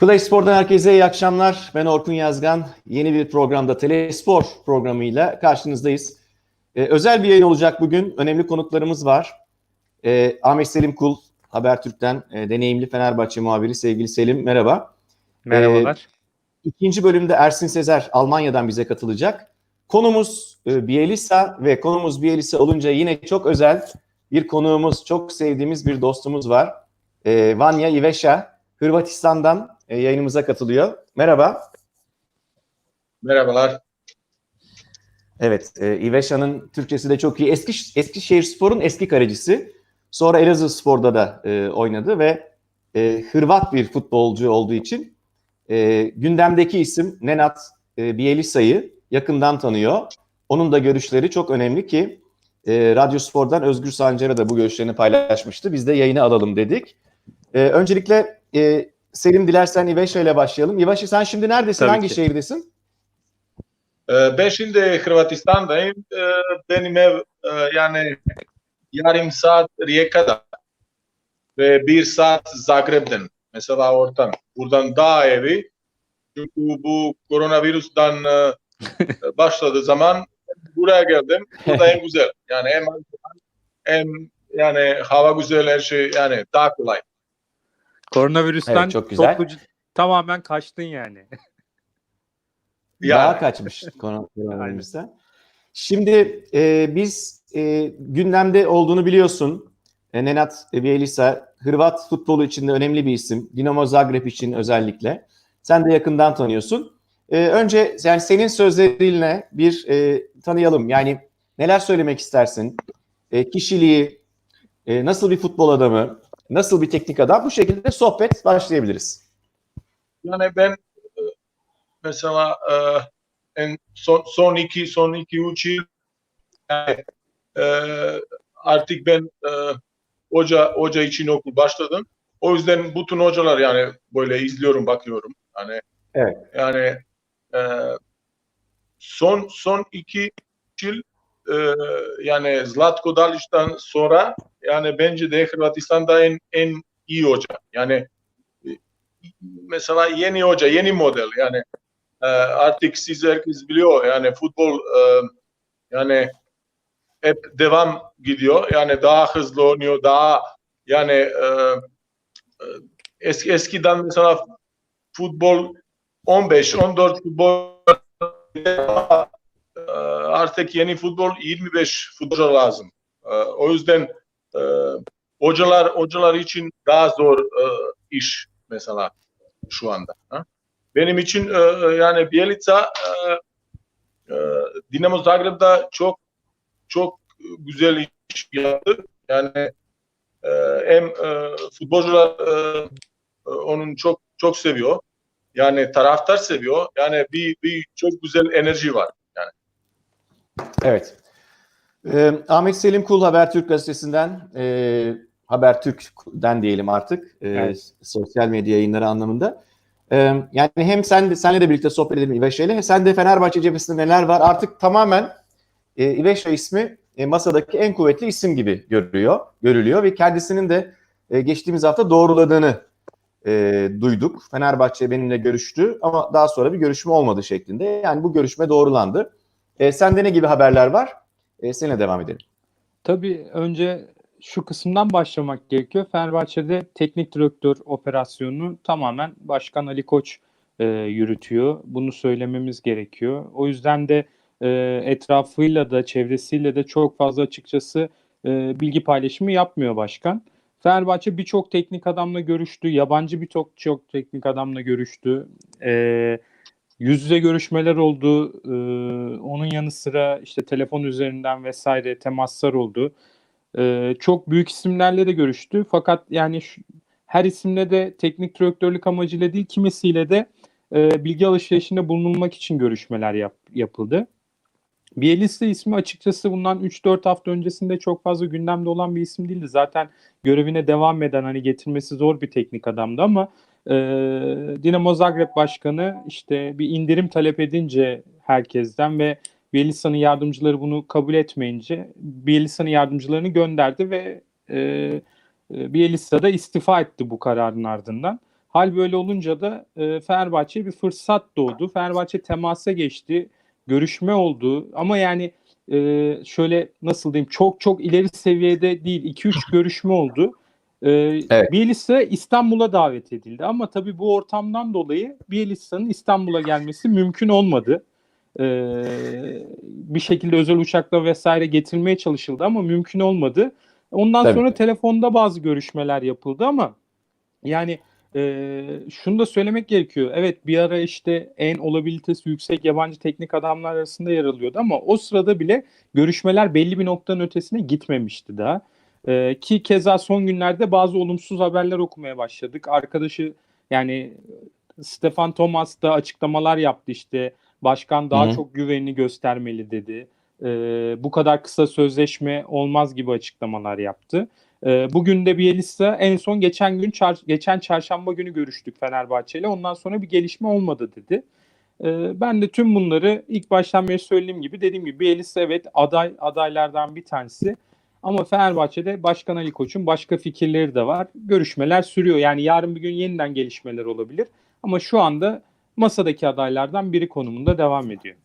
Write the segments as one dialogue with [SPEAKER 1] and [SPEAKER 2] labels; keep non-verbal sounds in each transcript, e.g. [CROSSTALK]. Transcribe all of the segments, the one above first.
[SPEAKER 1] Play Spor'dan herkese iyi akşamlar. Ben Orkun Yazgan. Yeni bir programda Telespor programıyla karşınızdayız. Ee, özel bir yayın olacak bugün. Önemli konuklarımız var. Ee, Ahmet Selim Kul, Habertürk'ten e, deneyimli Fenerbahçe muhabiri sevgili Selim. Merhaba.
[SPEAKER 2] Merhabalar.
[SPEAKER 1] İkinci bölümde Ersin Sezer Almanya'dan bize katılacak. Konumuz e, Bielisa ve konumuz Bielisa olunca yine çok özel bir konuğumuz, çok sevdiğimiz bir dostumuz var. E, Vanya Iveša, Hırvatistan'dan e, yayınımıza katılıyor. Merhaba.
[SPEAKER 3] Merhabalar.
[SPEAKER 1] Evet, e, Iveşa'nın Türkçesi de çok iyi. Eski Eskişehir Spor'un eski kalecisi. Sonra Elazığ Spor'da da e, oynadı ve e, Hırvat bir futbolcu olduğu için e, gündemdeki isim Nenad e, Bielisa'yı yakından tanıyor. Onun da görüşleri çok önemli ki e, Radyo Spor'dan Özgür Sancar'a da bu görüşlerini paylaşmıştı. Biz de yayını alalım dedik. E, öncelikle e, Selim dilersen Iveşa ile başlayalım. Iveşa sen şimdi neredesin?
[SPEAKER 2] Tabii
[SPEAKER 1] Hangi
[SPEAKER 2] ki.
[SPEAKER 1] şehirdesin?
[SPEAKER 3] Ee, Ben şimdi Hırvatistan'dayım. Ee, Benim ev e, yani yarım saat Rijeka'da ve bir saat Zagreb'den. Mesela oradan. Buradan daha evi. Çünkü bu koronavirüsten e, [LAUGHS] başladığı zaman buraya geldim. Burada en güzel. Yani hem hem yani hava güzel her şey yani daha kolay.
[SPEAKER 2] Koronavirüsten
[SPEAKER 1] Evet, çok güzel.
[SPEAKER 2] topluca- tamamen kaçtın yani. [LAUGHS]
[SPEAKER 1] Daha
[SPEAKER 3] Yani.
[SPEAKER 1] kaçmış koronavirüsten. Şimdi e, biz e, gündemde olduğunu biliyorsun. E, Nenad Bjelica, Hırvat futbolu için de önemli bir isim. Dinamo Zagreb için özellikle. Sen de yakından tanıyorsun. E, önce yani senin sözlerinle bir e, tanıyalım. Yani neler söylemek istersin? E, kişiliği, e, nasıl bir futbol adamı, nasıl bir teknik adam? Bu şekilde sohbet başlayabiliriz.
[SPEAKER 3] Yani ben e, mesela e, en son, son iki son iki üç yıl yani, e, artık ben e, hoca hoca için okul başladım. O yüzden bütün hocalar yani böyle izliyorum bakıyorum. Yani
[SPEAKER 1] Evet.
[SPEAKER 3] yani e, son son iki yıl e, yani Zlatko Dalic'ten sonra yani bence de Hırvatistan'da en en iyi hoca. Yani mesela yeni hoca, yeni model. Yani e, artık siz herkes biliyor. Yani futbol e, yani hep devam gidiyor. Yani daha hızlı oynuyor daha yani e, e, eski eskiden mesela futbol 15 14 futbol e, artık yeni futbol 25 futbolcu lazım. E, o yüzden e, hocalar hocalar için daha zor e, iş mesela şu anda. Benim için e, yani Bielica e, Dinamo Zagreb'da çok çok güzel iş yaptı. Yani hem futbolcular onun çok çok seviyor. Yani taraftar seviyor. Yani bir bir çok güzel enerji var.
[SPEAKER 1] Evet. Ee, Ahmet Selim Kul Habertürk gazetesinden, e, Habertürk'den diyelim artık, e,
[SPEAKER 2] Evet.
[SPEAKER 1] sosyal medya yayınları anlamında. E, yani hem sen de, senle de birlikte sohbet edelim İveşa ile, sen de Fenerbahçe cephesinde neler var? Artık tamamen e, İveşa ismi e, masadaki en kuvvetli isim gibi görülüyor, görülüyor ve kendisinin de e, geçtiğimiz hafta doğruladığını e, duyduk. Fenerbahçe benimle görüştü ama daha sonra bir görüşme olmadı şeklinde. Yani bu görüşme doğrulandı. E, sende ne gibi haberler var? E, seninle devam edelim.
[SPEAKER 2] Tabii önce şu kısımdan başlamak gerekiyor. Fenerbahçe'de teknik direktör operasyonunu tamamen Başkan Ali Koç e, yürütüyor. Bunu söylememiz gerekiyor. O yüzden de e, etrafıyla da çevresiyle de çok fazla açıkçası e, bilgi paylaşımı yapmıyor başkan. Fenerbahçe birçok teknik adamla görüştü. Yabancı birçok çok teknik adamla görüştü. E, yüz yüze görüşmeler oldu. E, onun yanı sıra işte telefon üzerinden vesaire temaslar oldu. E, çok büyük isimlerle de görüştü. Fakat yani şu- her isimle de teknik direktörlük amacıyla değil kimisiyle de e, bilgi alışverişinde bulunulmak için görüşmeler yap, yapıldı. Bielitsa ismi açıkçası bundan 3-4 hafta öncesinde çok fazla gündemde olan bir isim değildi. Zaten görevine devam eden hani getirmesi zor bir teknik adamdı ama e, Dinamo Zagreb Başkanı işte bir indirim talep edince herkesten ve Bielitsa'nın yardımcıları bunu kabul etmeyince Bielitsa'nın yardımcılarını gönderdi ve e, e, Bielitsa da istifa etti bu kararın ardından. Hal böyle olunca da e, Fenerbahçe'ye bir fırsat doğdu. Fenerbahçe temasa geçti. Görüşme oldu. Ama yani e, şöyle nasıl diyeyim çok çok ileri seviyede değil. 2-3 görüşme oldu. E,
[SPEAKER 1] Evet.
[SPEAKER 2] Bielitsa İstanbul'a davet edildi. Ama tabii bu ortamdan dolayı Bielitsa'nın İstanbul'a gelmesi mümkün olmadı. E, bir şekilde özel uçakla vesaire getirmeye çalışıldı ama mümkün olmadı. Ondan
[SPEAKER 1] Tabii.
[SPEAKER 2] sonra telefonda bazı görüşmeler yapıldı ama yani e, şunu da söylemek gerekiyor. Evet bir ara işte en olabilitesi yüksek yabancı teknik adamlar arasında yer alıyordu ama o sırada bile görüşmeler belli bir noktanın ötesine gitmemişti daha. E, ki keza son günlerde bazı olumsuz haberler okumaya başladık. Arkadaşı yani Stefan Thomas da açıklamalar yaptı işte. Başkan daha
[SPEAKER 1] Hı hı.
[SPEAKER 2] çok güvenini göstermeli dedi. E, bu kadar kısa sözleşme olmaz gibi açıklamalar yaptı. E, bugün de Bielitsa en son geçen gün çar- geçen çarşamba günü görüştük Fenerbahçe ile. Ondan sonra bir gelişme olmadı dedi. E, ben de tüm bunları ilk baştan beri söylediğim gibi dediğim gibi Bielitsa evet aday adaylardan bir tanesi. Ama Fenerbahçe'de Başkan Ali Koç'un başka fikirleri de var. Görüşmeler sürüyor. Yani yarın bir gün yeniden gelişmeler olabilir. Ama şu anda masadaki adaylardan biri konumunda devam ediyor.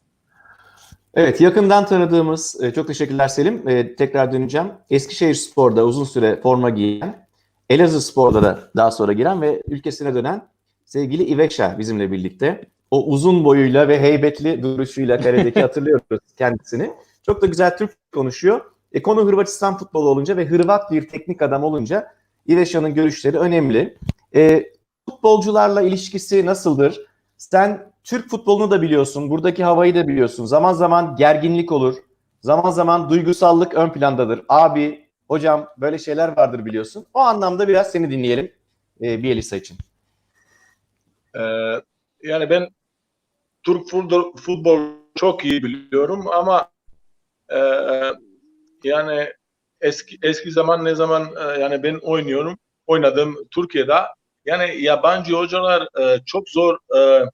[SPEAKER 1] Evet yakından tanıdığımız, e, çok teşekkürler Selim. E, tekrar döneceğim. Eskişehir Spor'da uzun süre forma giyen, Elazığ Spor'da da daha sonra giren ve ülkesine dönen sevgili İveşa bizimle birlikte. O uzun boyuyla ve heybetli duruşuyla karedeki [LAUGHS] hatırlıyoruz kendisini. Çok da güzel Türk konuşuyor. E, konu Hırvatistan futbolu olunca ve Hırvat bir teknik adam olunca İveşa'nın görüşleri önemli. E, futbolcularla ilişkisi nasıldır? Sen Türk futbolunu da biliyorsun, buradaki havayı da biliyorsun. Zaman zaman gerginlik olur, zaman zaman duygusallık ön plandadır. Abi, hocam böyle şeyler vardır biliyorsun. O anlamda biraz seni dinleyelim e, Bielisa için.
[SPEAKER 3] Ee, yani ben Türk futbol, futbol çok iyi biliyorum ama e, yani eski eski zaman ne zaman e, yani ben oynuyorum oynadım Türkiye'de yani yabancı hocalar e, çok zor e,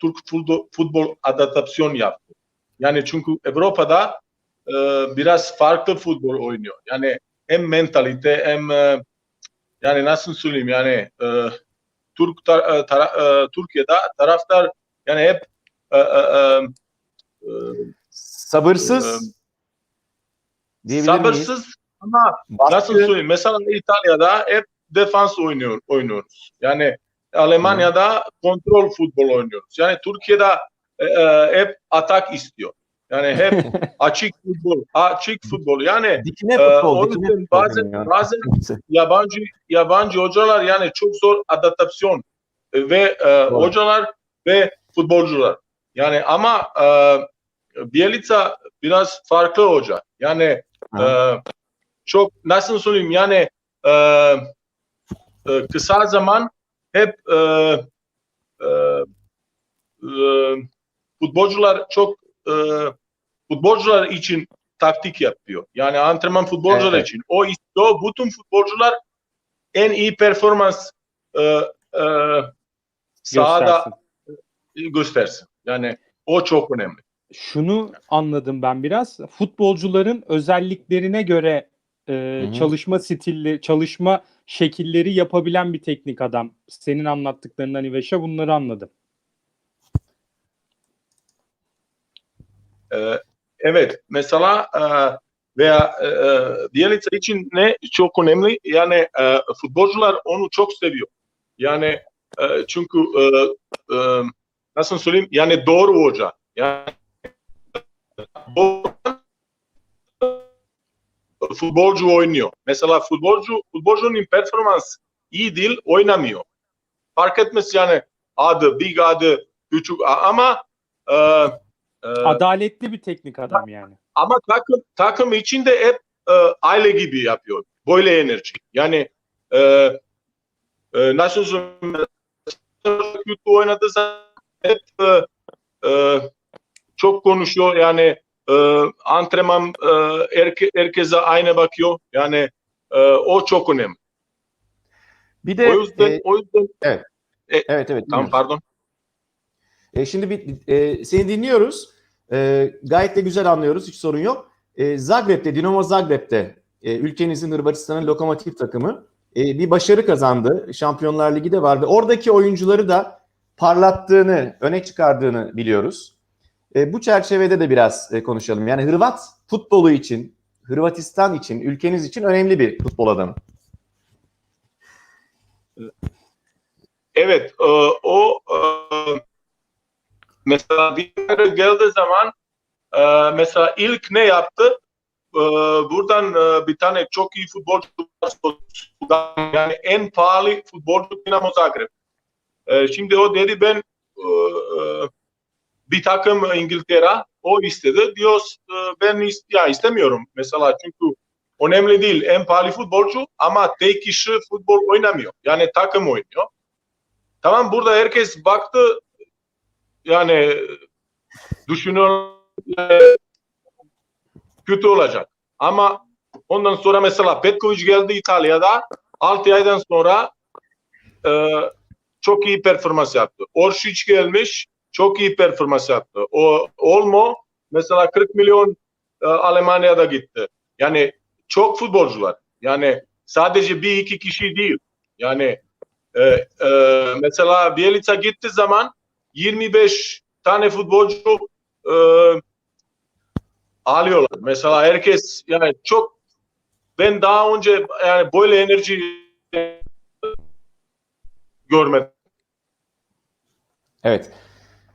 [SPEAKER 3] Türk futbol, futbol adaptasyon yaptı. Yani çünkü Avrupa'da e, biraz farklı futbol oynuyor. Yani hem mentalite hem e, yani nasıl söyleyeyim yani e, Türk tar- tara- e, Türkiye'de taraftar yani hep e, e, e,
[SPEAKER 1] Sabırsız diyebilir miyiz?
[SPEAKER 3] sabırsız ama
[SPEAKER 1] Baskı-
[SPEAKER 3] nasıl söyleyeyim mesela İtalya'da hep defans oynuyor oynuyoruz. Yani Almanya'da kontrol futbol oynuyoruz. Yani Türkiye'de e, e, hep atak istiyor. Yani hep [LAUGHS] açık futbol, açık futbol. Yani
[SPEAKER 1] Dikine
[SPEAKER 3] e,
[SPEAKER 1] futbol,
[SPEAKER 3] o
[SPEAKER 1] dikine
[SPEAKER 3] yüzden bazen
[SPEAKER 1] deniyor.
[SPEAKER 3] bazen yabancı yabancı hocalar yani çok zor adaptasyon e, ve e,
[SPEAKER 1] Doğru.
[SPEAKER 3] hocalar ve futbolcular. Yani ama e, Bielitsa biraz farklı hoca. Yani e, çok nasıl söyleyeyim yani e, e, kısa zaman hep e, e, e, futbolcular çok e, futbolcular için taktik yapıyor. Yani antrenman futbolcular
[SPEAKER 1] Evet.
[SPEAKER 3] için. O istiyor bütün futbolcular en iyi performans e, e, sahada
[SPEAKER 2] Göstersin.
[SPEAKER 3] göstersin. Yani o çok önemli.
[SPEAKER 2] Şunu anladım ben biraz. Futbolcuların özelliklerine göre e, çalışma stilleri, çalışma şekilleri yapabilen bir teknik adam. Senin anlattıklarından İveş'e bunları anladım.
[SPEAKER 3] Ee, evet mesela e, veya e, e, Bielitsa için ne çok önemli yani e, futbolcular onu çok seviyor. Yani e, çünkü e, e, nasıl söyleyeyim yani doğru hoca. Yani futbolcu oynuyor. Mesela futbolcu futbolcunun performans iyi değil oynamıyor. Fark etmez yani adı, big adı, küçük ama e, e,
[SPEAKER 2] Adaletli bir teknik adam yani.
[SPEAKER 3] ama takım takım içinde hep e, aile gibi yapıyor. Böyle enerji. Yani e, e, nasıl söyleyeyim kötü zaman hep e, e, çok konuşuyor. Yani e, antrenman e, herke, herkese aynı bakıyor. Yani e, o çok önemli.
[SPEAKER 1] Bir de
[SPEAKER 3] o yüzden
[SPEAKER 1] e,
[SPEAKER 3] o yüzden
[SPEAKER 1] evet evet.
[SPEAKER 3] tamam
[SPEAKER 1] dinliyoruz.
[SPEAKER 3] pardon.
[SPEAKER 1] E, şimdi bir, e, seni dinliyoruz. E, gayet de güzel anlıyoruz. Hiç sorun yok. E, Zagreb'te, Dinamo Zagreb'te e, ülkenizin Hırvatistan'ın lokomotif takımı. e, bir başarı kazandı. Şampiyonlar Ligi de var ve oradaki oyuncuları da parlattığını, öne çıkardığını biliyoruz. E, bu çerçevede de biraz e, konuşalım. Yani Hırvat futbolu için, Hırvatistan için, ülkeniz için önemli bir futbol adamı.
[SPEAKER 3] Evet, e, o e, mesela Dinamo geldiği zaman e, mesela ilk ne yaptı? Buradan bir tane çok iyi futbolcu. Yani en pahalı futbolcu Dinamo Zagreb. Şimdi o dedi ben bir takım İngiltere o istedi. Diyoruz e, ben is- ya istemiyorum mesela çünkü önemli değil en pahalı futbolcu ama tek kişi futbol oynamıyor. Yani takım oynuyor. Tamam burada herkes baktı yani düşünüyor kötü olacak. Ama ondan sonra mesela Petkovic geldi İtalya'da 6 aydan sonra e, çok iyi performans yaptı. Oršić gelmiş çok iyi performans yaptı. O Olmo mesela 40 milyon e, Almanya'da gitti. Yani çok futbolcular. Yani sadece bir iki kişi değil. Yani e, e, mesela Bielica gitti zaman 25 tane futbolcu e, alıyorlar. Mesela herkes yani çok ben daha önce yani böyle enerji görmedim.
[SPEAKER 1] Evet.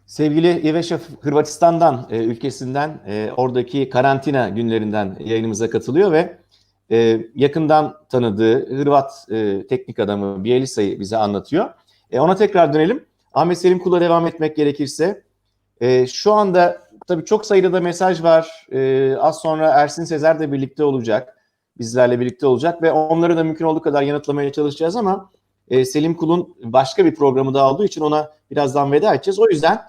[SPEAKER 1] Sevgili Iveşa Hırvatistan'dan, e, ülkesinden, e, oradaki karantina günlerinden yayınımıza katılıyor ve e, yakından tanıdığı Hırvat e, teknik adamı Bielisa'yı bize anlatıyor. E, ona tekrar dönelim. Ahmet Selim Kul'a devam etmek gerekirse, e, şu anda tabii çok sayıda da mesaj var. E, az sonra Ersin Sezer de birlikte olacak, bizlerle birlikte olacak ve onları da mümkün olduğu kadar yanıtlamaya çalışacağız ama e, Selim Kul'un başka bir programı daha olduğu için ona birazdan veda edeceğiz. O yüzden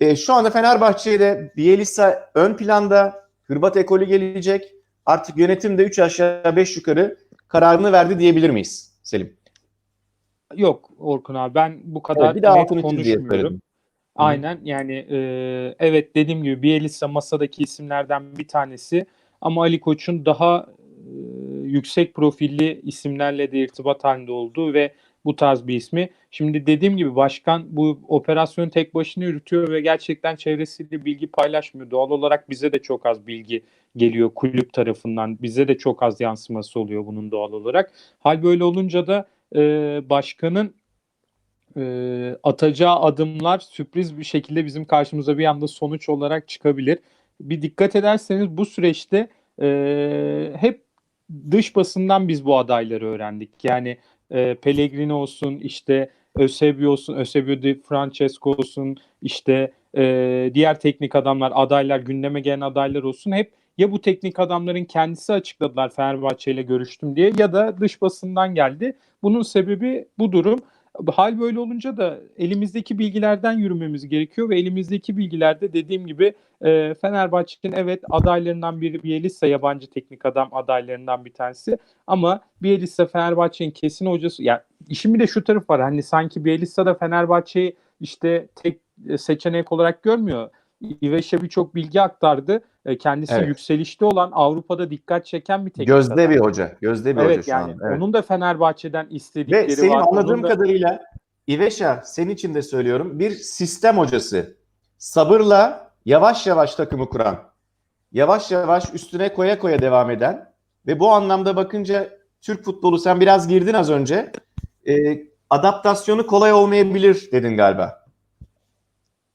[SPEAKER 1] e, şu anda Fenerbahçe'de Bielisa ön planda, Hırvat ekolü gelecek. Artık yönetim de 3 aşağı 5 yukarı kararını verdi diyebilir miyiz Selim?
[SPEAKER 2] Yok Orkun abi ben bu kadar
[SPEAKER 1] Evet, bir daha
[SPEAKER 2] net konuşmuyorum. Aynen yani e, evet dediğim gibi Bielisa masadaki isimlerden bir tanesi ama Ali Koç'un daha e, yüksek profilli isimlerle de irtibat halinde olduğu ve bu tarz bir ismi. Şimdi dediğim gibi başkan bu operasyonu tek başına yürütüyor ve gerçekten çevresiyle bilgi paylaşmıyor. Doğal olarak bize de çok az bilgi geliyor kulüp tarafından. Bize de çok az yansıması oluyor bunun doğal olarak. Hal böyle olunca da e, başkanın e, atacağı adımlar sürpriz bir şekilde bizim karşımıza bir anda sonuç olarak çıkabilir. Bir dikkat ederseniz bu süreçte e, hep dış basından biz bu adayları öğrendik. Yani e, Pellegrini olsun, işte Eusebio olsun, Eusebio Di Francesco olsun, işte e, diğer teknik adamlar, adaylar, gündeme gelen adaylar olsun hep ya bu teknik adamların kendisi açıkladılar Fenerbahçe ile görüştüm diye ya da dış basından geldi. Bunun sebebi bu durum. Hal böyle olunca da elimizdeki bilgilerden yürümemiz gerekiyor ve elimizdeki bilgilerde dediğim gibi e, Fenerbahçe'nin evet adaylarından biri Bielitsa yabancı teknik adam adaylarından bir tanesi ama Bielitsa Fenerbahçe'nin kesin hocası ya işin bir de şu taraf var hani sanki Bielitsa da Fenerbahçe'yi işte tek e, seçenek olarak görmüyor. İveş'e birçok bilgi aktardı. E, Kendisi
[SPEAKER 1] Evet.
[SPEAKER 2] yükselişte olan Avrupa'da dikkat çeken bir teknik
[SPEAKER 1] Gözde
[SPEAKER 2] adam.
[SPEAKER 1] bir hoca. Gözde bir hoca
[SPEAKER 2] Evet
[SPEAKER 1] şu
[SPEAKER 2] yani
[SPEAKER 1] an. Evet.
[SPEAKER 2] onun da Fenerbahçe'den istedikleri
[SPEAKER 1] Ve senin
[SPEAKER 2] var.
[SPEAKER 1] anladığım
[SPEAKER 2] da-
[SPEAKER 1] kadarıyla İveşa senin için de söylüyorum bir sistem hocası. Sabırla yavaş yavaş takımı kuran, yavaş yavaş üstüne koya koya devam eden ve bu anlamda bakınca Türk futbolu sen biraz girdin az önce. e, adaptasyonu kolay olmayabilir dedin galiba.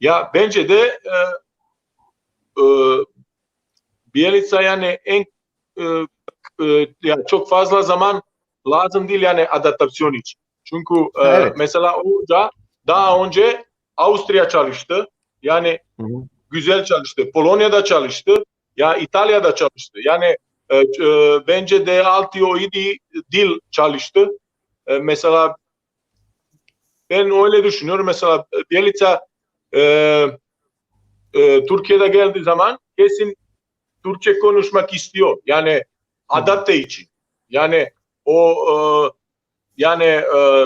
[SPEAKER 3] Ya bence de e, e, Bielitsa yani en e, e, yani çok fazla zaman lazım değil yani adaptasyon için. Çünkü e,
[SPEAKER 1] Evet.
[SPEAKER 3] mesela o da daha önce Avusturya çalıştı. Yani
[SPEAKER 1] Hı hı.
[SPEAKER 3] güzel çalıştı. Polonya'da çalıştı. Ya İtalya'da çalıştı. Yani e, e, bence D6 o iyi dil çalıştı. E, mesela ben öyle düşünüyorum. Mesela Bielitsa e, e, Türkiye'de geldiği zaman kesin Türkçe konuşmak istiyor. Yani adapte için. Yani o e, yani e,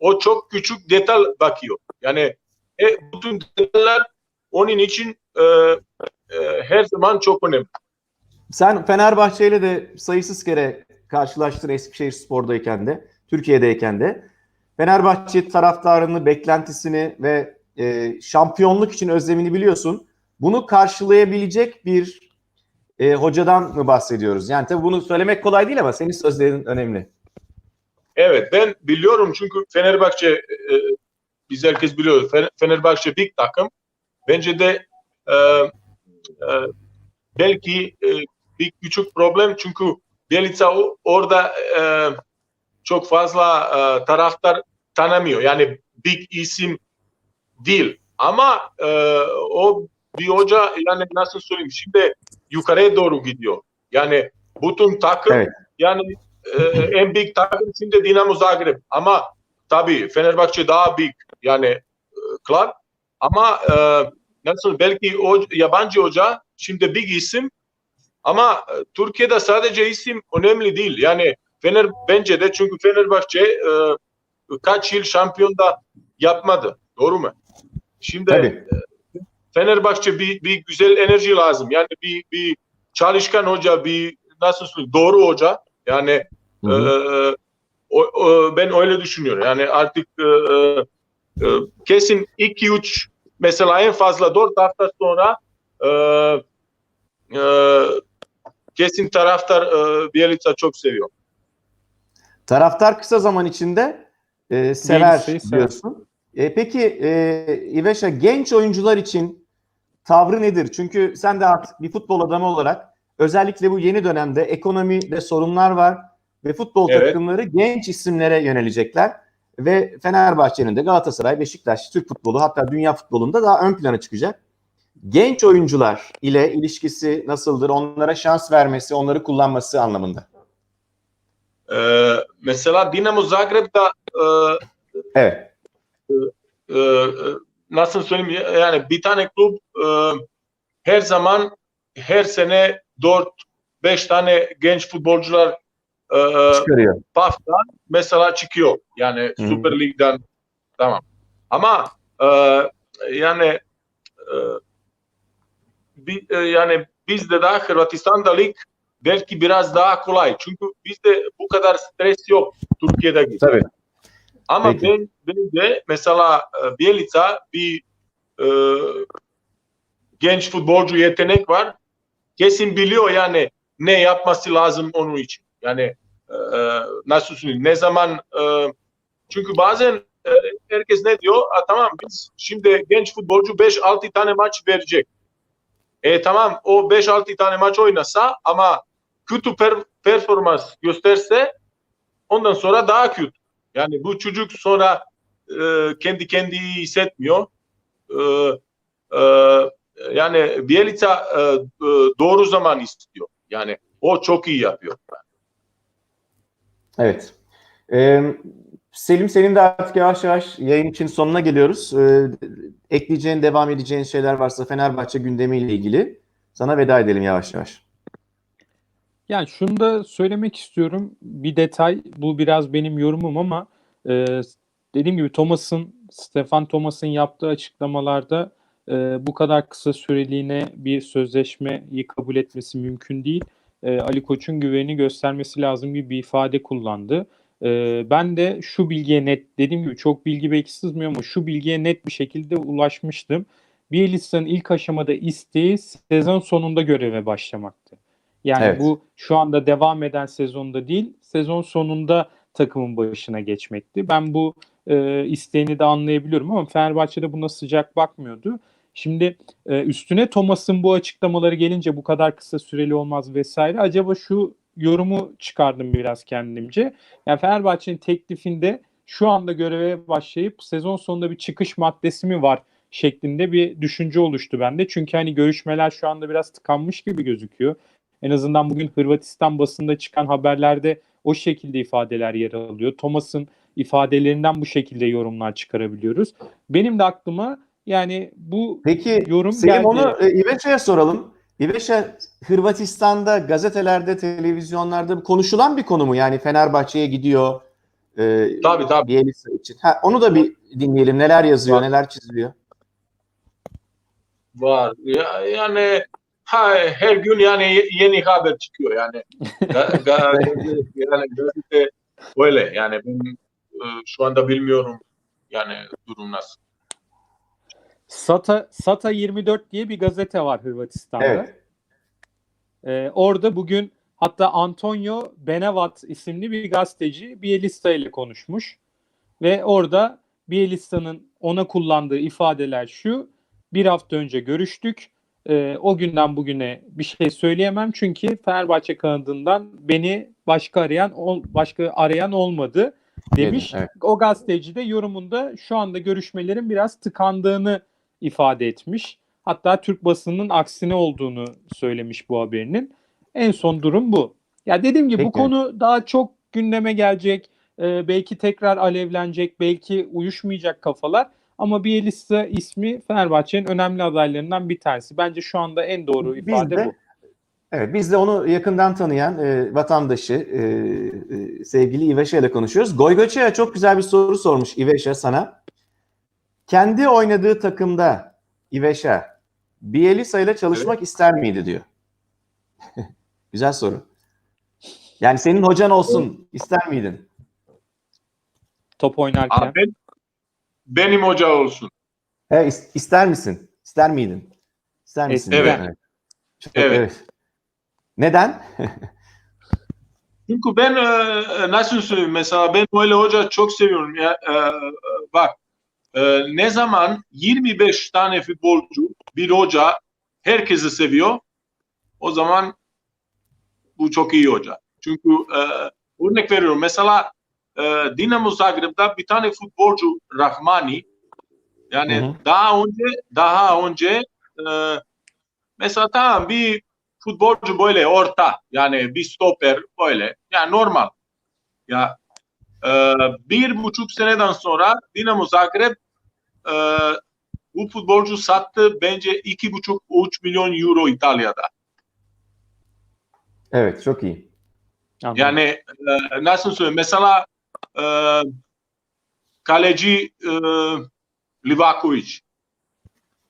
[SPEAKER 3] o çok küçük detay bakıyor. Yani e, bütün detaylar onun için e, e, her zaman çok önemli.
[SPEAKER 1] Sen Fenerbahçe ile de sayısız kere karşılaştın Eskişehir Spor'dayken de. Türkiye'deyken de. Fenerbahçe taraftarını, beklentisini ve e, şampiyonluk için özlemini biliyorsun. Bunu karşılayabilecek bir e, hocadan mı bahsediyoruz? Yani tabii bunu söylemek kolay değil ama senin sözlerin önemli.
[SPEAKER 3] Evet ben biliyorum çünkü Fenerbahçe e, biz herkes biliyor Fe- Fenerbahçe bir takım. Bence de e, e, belki e, bir küçük problem çünkü Bielitsa orada e, çok fazla e, taraftar tanımıyor. Yani big isim değil. Ama e, o bir hoca yani nasıl söyleyeyim şimdi yukarıya doğru gidiyor. Yani bütün takım
[SPEAKER 1] Evet.
[SPEAKER 3] yani e, en büyük takım şimdi Dinamo Zagreb. Ama tabii Fenerbahçe daha büyük yani e, club. Ama e, nasıl belki o yabancı hoca şimdi büyük isim ama e, Türkiye'de sadece isim önemli değil. Yani Fener bence de çünkü Fenerbahçe e, kaç yıl şampiyon da yapmadı. Doğru mu? Şimdi
[SPEAKER 1] Tabii.
[SPEAKER 3] Fenerbahçe bir, bir güzel enerji lazım. Yani bir, bir çalışkan hoca, bir nasıl söyleyeyim doğru hoca. Yani
[SPEAKER 1] Hı hı.
[SPEAKER 3] ee, o, o- ben öyle düşünüyorum. Yani artık e, e, e, kesin 2-3 mesela en fazla 4 hafta sonra e, e, kesin taraftar e, Bielitsa çok seviyor.
[SPEAKER 1] Taraftar kısa zaman içinde e, sever
[SPEAKER 2] Bielitsa'yı sever.
[SPEAKER 1] diyorsun. E, peki e, İveşa genç oyuncular için tavrı nedir? Çünkü sen de artık bir futbol adamı olarak özellikle bu yeni dönemde ekonomide sorunlar var ve futbol
[SPEAKER 3] Evet.
[SPEAKER 1] takımları genç isimlere yönelecekler. Ve Fenerbahçe'nin de Galatasaray, Beşiktaş, Türk futbolu hatta dünya futbolunda daha ön plana çıkacak. Genç oyuncular ile ilişkisi nasıldır? Onlara şans vermesi, onları kullanması anlamında.
[SPEAKER 3] E, mesela Dinamo Zagreb'de e,
[SPEAKER 1] Evet.
[SPEAKER 3] e, e, nasıl söyleyeyim yani bir tane kulüp e, her zaman her sene 4-5 tane genç futbolcular e,
[SPEAKER 1] Çıkarıyor.
[SPEAKER 3] PAF'tan mesela çıkıyor. Yani
[SPEAKER 1] Hı.
[SPEAKER 3] Süper Lig'den tamam. Ama e, yani e, bi- e, yani bizde daha Hırvatistan'da lig belki biraz daha kolay. Çünkü bizde bu kadar stres yok Türkiye'de.
[SPEAKER 1] Tabii.
[SPEAKER 3] Ama
[SPEAKER 1] Peki.
[SPEAKER 3] ben, ben de mesela e, Bielitsa bir e, genç futbolcu yetenek var. Kesin biliyor yani ne yapması lazım onun için. Yani e, e, nasıl söyleyeyim ne zaman e, çünkü bazen e, herkes ne diyor? "Aa, tamam biz şimdi genç futbolcu 5-6 tane maç verecek. E tamam o 5-6 tane maç oynasa ama kötü per- performans gösterse ondan sonra daha kötü. Yani bu çocuk sonra e, kendi kendini hissetmiyor. E, e, yani Bielitsa e, e, doğru zaman istiyor. Yani o çok iyi yapıyor.
[SPEAKER 1] Evet. Ee, Selim senin de artık yavaş yavaş yayın için sonuna geliyoruz. Ee, ekleyeceğin, devam edeceğin şeyler varsa Fenerbahçe gündemiyle ilgili sana veda edelim yavaş yavaş.
[SPEAKER 2] Yani şunu da söylemek istiyorum. Bir detay, bu biraz benim yorumum ama e, dediğim gibi Thomas'ın, Stefan Thomas'ın yaptığı açıklamalarda e, bu kadar kısa süreliğine bir sözleşmeyi kabul etmesi mümkün değil. E, Ali Koç'un güveni göstermesi lazım gibi bir ifade kullandı. E, ben de şu bilgiye net, dediğim gibi çok bilgi belki sızmıyor ama şu bilgiye net bir şekilde ulaşmıştım. Bielitsa'nın ilk aşamada isteği sezon sonunda göreve başlamaktı. Yani
[SPEAKER 1] Evet.
[SPEAKER 2] bu şu anda devam eden sezonda değil, sezon sonunda takımın başına geçmekti. Ben bu e, isteğini de anlayabiliyorum ama Fenerbahçe'de buna sıcak bakmıyordu. Şimdi e, üstüne Thomas'ın bu açıklamaları gelince bu kadar kısa süreli olmaz vesaire. Acaba şu yorumu çıkardım biraz kendimce. Yani Fenerbahçe'nin teklifinde şu anda göreve başlayıp sezon sonunda bir çıkış maddesi mi var şeklinde bir düşünce oluştu bende. Çünkü hani görüşmeler şu anda biraz tıkanmış gibi gözüküyor. En azından bugün Hırvatistan basında çıkan haberlerde o şekilde ifadeler yer alıyor. Thomas'ın ifadelerinden bu şekilde yorumlar çıkarabiliyoruz. Benim de aklıma yani bu
[SPEAKER 1] Peki
[SPEAKER 2] yorum
[SPEAKER 1] Selim
[SPEAKER 2] geldi.
[SPEAKER 1] onu e, soralım. İveşa Hırvatistan'da gazetelerde, televizyonlarda konuşulan bir konu mu? Yani Fenerbahçe'ye gidiyor. E,
[SPEAKER 3] Tabii, tabii.
[SPEAKER 1] Bielitsa için. Ha, onu da bir dinleyelim. Neler yazıyor,
[SPEAKER 3] Var.
[SPEAKER 1] neler çiziliyor.
[SPEAKER 3] Var. Ya, yani ha, her gün yani ye- yeni haber çıkıyor yani. [LAUGHS] Yani gazete Öyle yani ben e, şu anda bilmiyorum yani durum nasıl.
[SPEAKER 2] Sata Sata 24 diye bir gazete var Hırvatistan'da.
[SPEAKER 1] Evet.
[SPEAKER 2] Ee, orada bugün hatta Antonio Benevat isimli bir gazeteci Bielitsa ile konuşmuş. Ve orada Bielitsa'nın ona kullandığı ifadeler şu. Bir hafta önce görüştük. Ee, o günden bugüne bir şey söyleyemem çünkü Fenerbahçe kanadından beni başka arayan ol- başka arayan olmadı demiş.
[SPEAKER 1] Evet.
[SPEAKER 2] O gazeteci de yorumunda şu anda görüşmelerin biraz tıkandığını ifade etmiş. Hatta Türk basınının aksine olduğunu söylemiş bu haberinin. En son durum bu. Ya dediğim gibi bu
[SPEAKER 1] Peki.
[SPEAKER 2] konu daha çok gündeme gelecek. Ee, belki tekrar alevlenecek, belki uyuşmayacak kafalar. Ama Bielitsa ismi Fenerbahçe'nin önemli adaylarından bir tanesi. Bence şu anda en doğru
[SPEAKER 1] Biz
[SPEAKER 2] ifade
[SPEAKER 1] de-
[SPEAKER 2] bu.
[SPEAKER 1] Evet, biz de onu yakından tanıyan e, vatandaşı e, e, sevgili İveşa ile konuşuyoruz. Goygoç'a çok güzel bir soru sormuş İveşa sana. Kendi oynadığı takımda İveşa Bielisa ile çalışmak ister miydi diyor. [LAUGHS] güzel soru. Yani senin hocan olsun ister miydin?
[SPEAKER 2] Top oynarken.
[SPEAKER 3] Abi ben, benim hoca olsun.
[SPEAKER 1] He, is- ister misin? İster miydin? İster misin?
[SPEAKER 3] Evet.
[SPEAKER 1] Çok-
[SPEAKER 3] Evet.
[SPEAKER 1] Neden? [LAUGHS]
[SPEAKER 3] Çünkü ben e, nasıl söyleyeyim mesela ben böyle hoca çok seviyorum ya e, e, bak e, ne zaman 25 tane futbolcu bir hoca herkesi seviyor o zaman bu çok iyi hoca. Çünkü e, örnek veriyorum mesela e, Dinamo Zagreb'da bir tane futbolcu Rahmani yani
[SPEAKER 1] Hı hı.
[SPEAKER 3] daha önce daha önce e, mesela tamam bir futbolcu böyle orta yani bir stoper böyle yani normal. Ya e, bir buçuk seneden sonra Dinamo Zagreb e, bu futbolcu sattı bence iki buçuk üç milyon euro İtalya'da.
[SPEAKER 1] Evet, çok iyi.
[SPEAKER 2] Anladım.
[SPEAKER 3] Yani e, nasıl söyleyeyim mesela e, kaleci e, Livakovic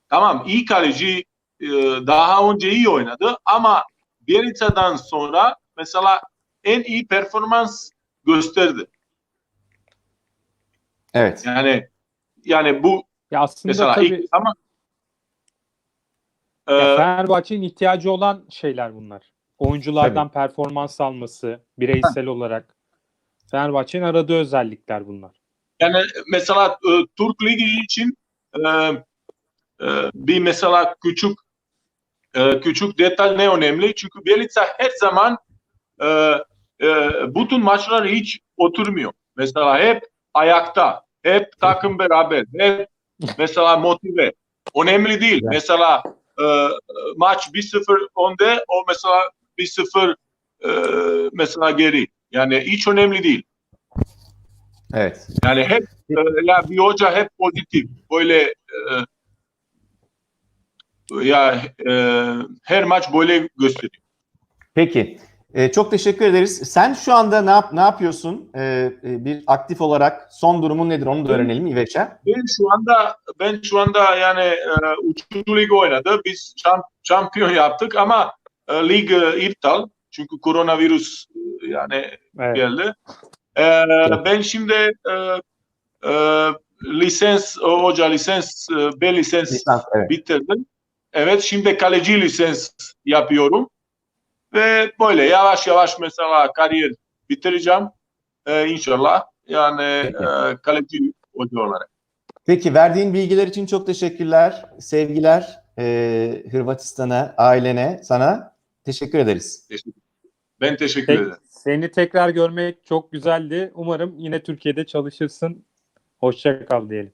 [SPEAKER 3] tamam iyi kaleci e, daha önce iyi oynadı ama Bielitsa'dan sonra mesela en iyi performans gösterdi.
[SPEAKER 1] Evet.
[SPEAKER 3] Yani yani bu
[SPEAKER 2] ya aslında
[SPEAKER 3] mesela
[SPEAKER 2] tabii
[SPEAKER 3] ilk ama e,
[SPEAKER 2] Fenerbahçe'nin ihtiyacı olan şeyler bunlar. Oyunculardan performans alması, bireysel olarak. Fenerbahçe'nin aradığı özellikler bunlar.
[SPEAKER 3] Yani mesela e, Türk Ligi için e, e, bir mesela küçük e, küçük detay ne önemli? Çünkü Bielitsa her zaman e, e, bütün maçlar hiç oturmuyor. Mesela hep ayakta, hep takım beraber, hep mesela motive. Önemli değil. Mesela e, maç 1-0 önde, o mesela 1-0 e, mesela geri. Yani hiç önemli değil.
[SPEAKER 1] Evet.
[SPEAKER 3] Yani hep e, ya bir hoca hep pozitif. Böyle e, ya e, her maç böyle gösteriyor.
[SPEAKER 1] Peki. Ee, çok teşekkür ederiz. Sen şu anda ne yap ne yapıyorsun? Ee, e, bir aktif olarak son durumun nedir? Onu da öğrenelim İveç'e.
[SPEAKER 3] Ben şu anda ben şu anda yani e, üçüncü lig oynadı. Biz şamp- şampiyon yaptık ama e, lig e, iptal. Çünkü koronavirüs e, yani
[SPEAKER 2] Evet.
[SPEAKER 3] geldi. E, ben şimdi e, e, lisans hoca lisans e, B lisans
[SPEAKER 1] Lisans, evet.
[SPEAKER 3] bitirdim. Evet şimdi kaleci lisans yapıyorum. Ve böyle yavaş yavaş mesela kariyer bitireceğim. Ee, inşallah. Yani
[SPEAKER 1] Peki.
[SPEAKER 3] e, kaleci hoca olarak.
[SPEAKER 1] Peki verdiğin bilgiler için çok teşekkürler. Sevgiler e, Hırvatistan'a, ailene, sana teşekkür ederiz.
[SPEAKER 3] Ben teşekkür
[SPEAKER 2] Peki,
[SPEAKER 3] ederim.
[SPEAKER 2] seni tekrar görmek çok güzeldi. Umarım yine Türkiye'de çalışırsın. Hoşça kal diyelim.